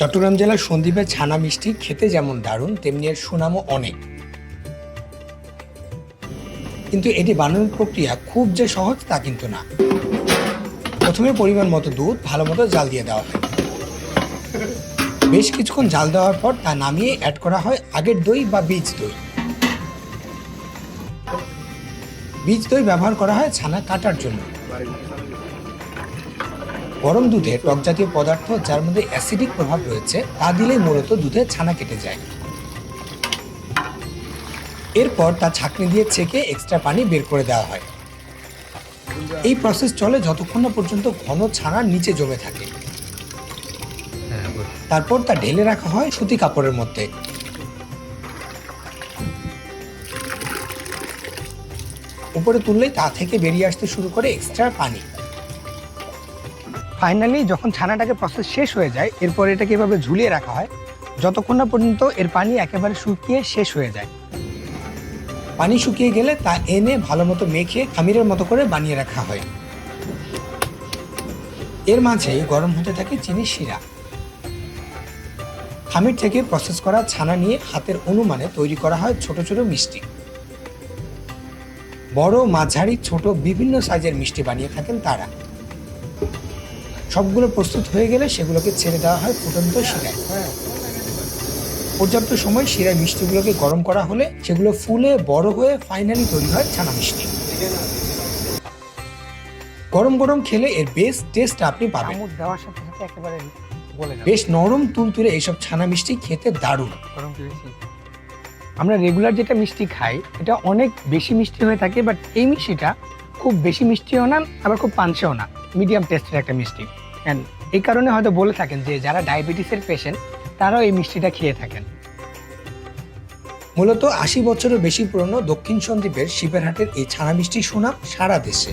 চট্টগ্রাম জেলার সন্দ্বীপের ছানা মিষ্টি খেতে যেমন দারুণ, তেমনি এর সুনামও অনেক। কিন্তু এটি বানানোর প্রক্রিয়া খুব যে সহজ তা কিন্তু না। প্রথমে পরিমাণ মতো দুধ, ভালো মতো জাল দিয়ে দেওয়া হয়। বেশ কিছুক্ষণ জাল দেওয়ার পর তা নামিয়ে অ্যাড করা হয় আগের দই বা বীজ দই। বীজ দই ব্যবহার করা হয় ছানা কাটার জন্য। গরম দুধে টক জাতীয় পদার্থ যার মধ্যে অ্যাসিডিক প্রভাব রয়েছে তা দিলেই মূলত দুধে ছানা কেটে যায়। এরপর তা ছাঁকনি দিয়ে ছেঁকে এক্সট্রা পানি বের করে দেওয়া হয়। এই প্রসেস চলে যতক্ষণ না পর্যন্ত ঘন ছানা নিচে জমে থাকে। তারপর তা ঢেলে রাখা হয় সুতি কাপড়ের মধ্যে। উপরে তুললেই তা থেকে বেরিয়ে আসতে শুরু করে এক্সট্রা পানি। ফাইনালি যখন ছানাটাকে প্রসেস শেষ হয়ে যায়, এরপর এটাকে এভাবে ঝুলিয়ে রাখা হয়, যতক্ষণ না পর্যন্ত এর পানি একেবারে শুকিয়ে শেষ হয়ে যায়। পানি শুকিয়ে গেলে তা এনে ভালো মতো মেখে খামিরের মতো করে বানিয়ে রাখা হয়। এর মাঝে গরম হতে থাকে চিনির শিরা। খামির থেকে প্রসেস করা ছানা নিয়ে হাতের অনুমানে তৈরি করা হয় ছোট ছোট মিষ্টি। বড়, মাঝারি, ছোট, বিভিন্ন সাইজের মিষ্টি বানিয়ে থাকেন তারা। সবগুলো প্রস্তুত হয়ে গেলে সেগুলোকে ছেড়ে দেওয়া হয় ফুটন্ত শিরায়। পর্যাপ্ত সময় শিরায় মিষ্টিগুলোকে গরম করা হলে সেগুলো ফুলে বড় হয়ে ফাইনালি তৈরি হয় ছানা মিষ্টি। গরম গরম খেলে এর বেস্ট টেস্ট আপনি পাবেন। চামচ দেওয়ার সাথে সাথে একেবারে বেশ নরম তুলতুলে এইসব ছানা মিষ্টি খেতে দারুণ। আমরা রেগুলার যেটা মিষ্টি খাই এটা অনেক বেশি মিষ্টি হয়ে থাকে বাট এই মিষ্টিটা খুব বেশি মিষ্টিও না আবার খুব পাঞ্চেও না। মিডিয়াম টেস্টের একটা মিষ্টি। অ্যান্ড এই কারণে হয়তো বলে থাকেন যে, যারা ডায়াবেটিসের পেশেন্ট তারাও এই মিষ্টিটা খেয়ে থাকেন। মূলত আশি বছরের বেশি পুরনো দক্ষিণ সন্দ্বীপের শিবেরহাটের এই ছানা মিষ্টি সুনাম সারা দেশে।